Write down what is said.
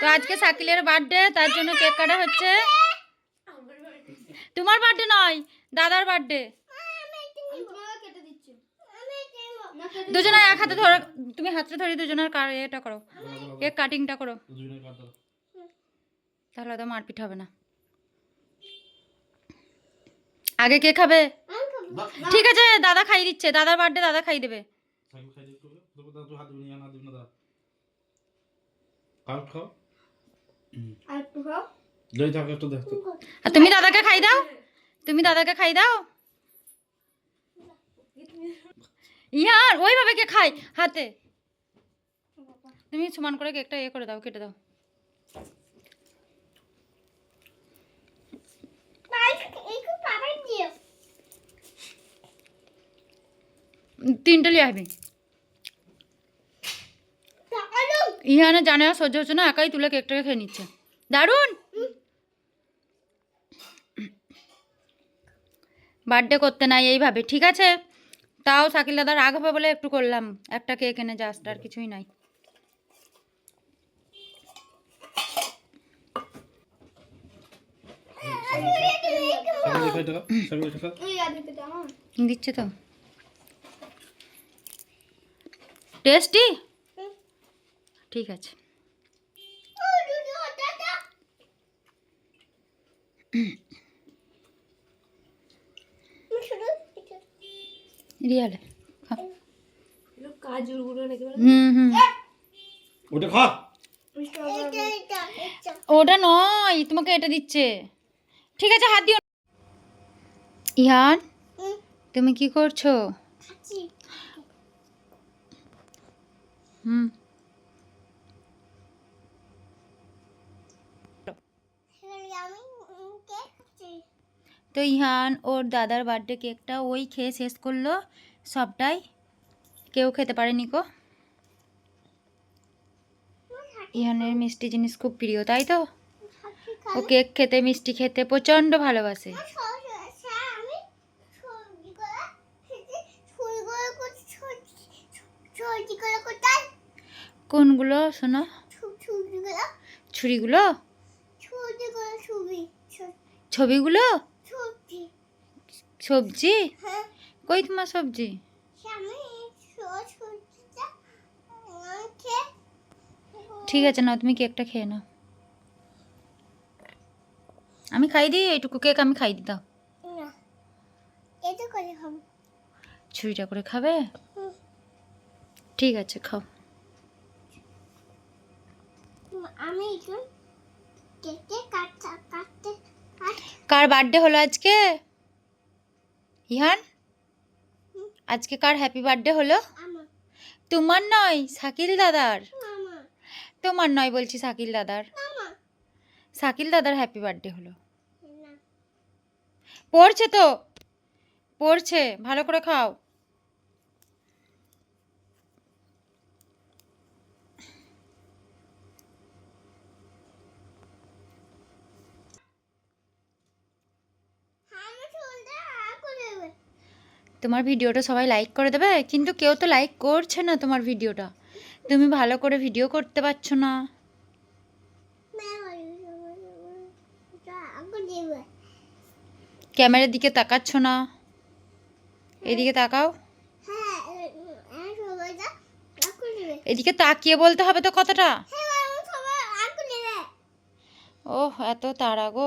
তো আজকে সাকিলের বার্থডে তার জন্য কেক কাটা হচ্ছে। তোমার বার্থডে নয় দাদার বার্থডে আমি তোমাকে কেটে দিচ্ছি। না কেটে দুজনে এক হাতে ধরো তুমি হাতটা ধরে দুজনের কার এটা করো কেক কাটিংটা করো। দুজনে কাট দাও তাহলে তো মারপিট হবে না। আগে কে খাবে? ঠিক আছে দাদা খাই দিচ্ছে দাদার বার্থডে দাদা খাই দেবে সাইকেল খাই দিতে হবে তোকে দাদা তুই হাত দিবি না হাত দিবি না দাদা খাও থাক দেখ আর তুমি দাদাকে খাই দাও? তুমি দাদাকে খাই দাও? ইয়ার ওইভাবে কে খাই হাতে। তুমি সমান করে কেকটা ইয়ে করে দাও কেটে দাও। তিনটে লিয়ে আসবি। ইহানে জানে সহ্য হচ্ছে না, একাই তুলে কেকটাকে খেয়ে নিচ্ছে। দারুণ! বার্থডে করতে নাই এইভাবে, ঠিক আছে? তাও শাকিল দাদা রাগ হবে বলে একটু করলাম। একটা কেক এনে জাস্ট আর কিছুই নাই। দিচ্ছে তো। টেস্টি ঠিক আছে। রিয়ালে কাজুর গুঁড়ো নাকি হুম হুম। ওটা খা। ওটা নয় তোমাকে এটা দিচ্ছে। ঠিক আছে হাত দিও ইহান তুমি কি করছ? হুম। তো ইহান ওর দাদার বার্থডে কেকটা ওই খেয়ে শেষ করল। সবটাই কেউ খেতে পারেনি কো। ইহানের মিষ্টি জিনিস খুব প্রিয়, তাই তো? ও কেক খেতে, মিষ্টি খেতে প্রচণ্ড ভালোবাসে। কোনগুলো শোনো? ছুরিগুলো? ছবিগুলো? সবজি। কই তোমার সবজি? ঠিক আছে না তুমি কেকটা খেয়ে নাও। আমি খাই দিই এইটুকু কেক আমি খাই দিই দাও। করে ছুরিটা করে খাবে? ঠিক আছে খাও। আমি কেটে কাটতে কাটতে কাট কার বার্থডে হলো আজকে? ইহান? আজকে কার হ্যাপি বার্থডে হলো? তোমার নয় শাকিল দাদার। তোমার নয় বলছি শাকিল দাদার। সাকিল শাকিল দাদার হ্যাপি বার্থডে হলো। পড়ছে তো? পড়ছে ভালো করে খাও আমি চলতে আর করে দেবে তোমার ভিডিওটা সবাই লাইক করে দেবে কিন্তু কেউ তো লাইক করছে না তোমার ভিডিওটা। তুমি ভালো করে ভিডিও করতে পারছ না। ক্যামেরার দিকে তাকাচ্ছ না। এদিকে তাকাও। এদিকে তাকিয়ে বলতে হবে তো কথাটা। ও এত তাড়া গো।